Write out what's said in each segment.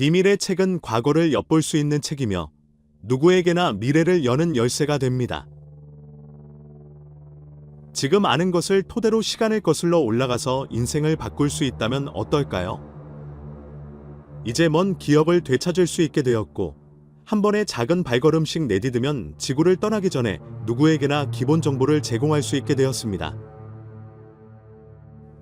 비밀의 책은 과거를 엿볼 수 있는 책이며 누구에게나 미래를 여는 열쇠가 됩니다. 지금 아는 것을 토대로 시간을 거슬러 올라가서 인생을 바꿀 수 있다면 어떨까요? 이제 먼 기억을 되찾을 수 있게 되었고, 한 번의 작은 발걸음씩 내디디면 지구를 떠나기 전에 누구에게나 기본 정보를 제공할 수 있게 되었습니다.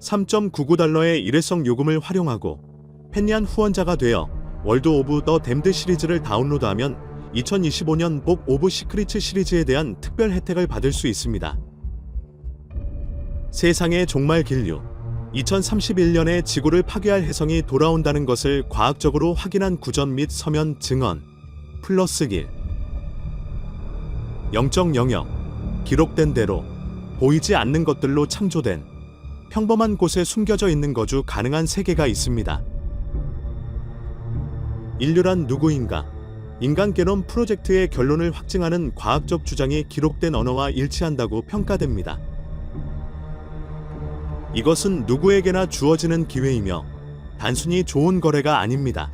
3.99달러의 일회성 요금을 활용하고 팬니한 후원자가 되어 월드 오브 더 댐드 시리즈를 다운로드하면 2025년 복 오브 시크리츠 시리즈에 대한 특별 혜택을 받을 수 있습니다. 세상의 종말 길류 2031년에 지구를 파괴할 해성이 돌아온다는 것을 과학적으로 확인한 구전 및 서면 증언 플러스 길 영적 영역 기록된 대로 보이지 않는 것들로 창조된 평범한 곳에 숨겨져 있는 거주 가능한 세계가 있습니다. 인류란 누구인가? 인간 개념 프로젝트의 결론을 확증하는 과학적 주장이 기록된 언어와 일치한다고 평가됩니다. 이것은 누구에게나 주어지는 기회이며 단순히 좋은 거래가 아닙니다.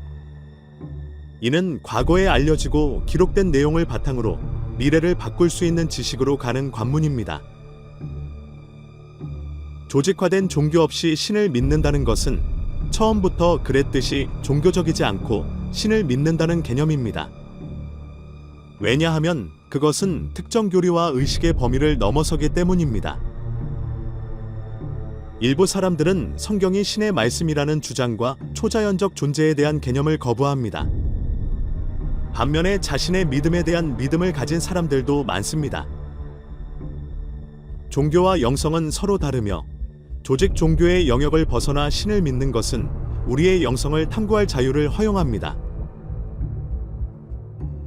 이는 과거에 알려지고 기록된 내용을 바탕으로 미래를 바꿀 수 있는 지식으로 가는 관문입니다. 조직화된 종교 없이 신을 믿는다는 것은 처음부터 그랬듯이 종교적이지 않고 신을 믿는다는 개념입니다. 왜냐하면 그것은 특정 교리와 의식의 범위를 넘어서기 때문입니다. 일부 사람들은 성경이 신의 말씀이라는 주장과 초자연적 존재에 대한 개념을 거부합니다. 반면에 자신의 믿음에 대한 믿음을 가진 사람들도 많습니다. 종교와 영성은 서로 다르며 조직 종교의 영역을 벗어나 신을 믿는 것은 우리의 영성을 탐구할 자유를 허용합니다.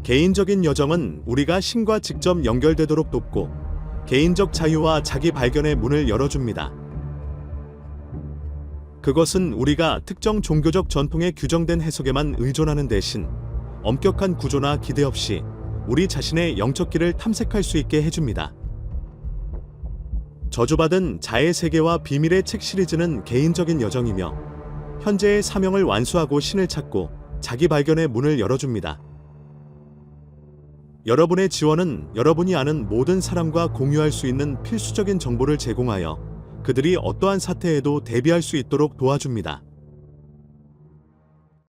개인적인 여정은 우리가 신과 직접 연결되도록 돕고 개인적 자유와 자기 발견의 문을 열어줍니다. 그것은 우리가 특정 종교적 전통에 규정된 해석에만 의존하는 대신 엄격한 구조나 기대 없이 우리 자신의 영적 길을 탐색할 수 있게 해줍니다. 저주받은 자의 세계와 비밀의 책 시리즈는 개인적인 여정이며 현재의 사명을 완수하고 신을 찾고 자기 발견의 문을 열어줍니다. 여러분의 지원은 여러분이 아는 모든 사람과 공유할 수 있는 필수적인 정보를 제공하여 그들이 어떠한 사태에도 대비할 수 있도록 도와줍니다.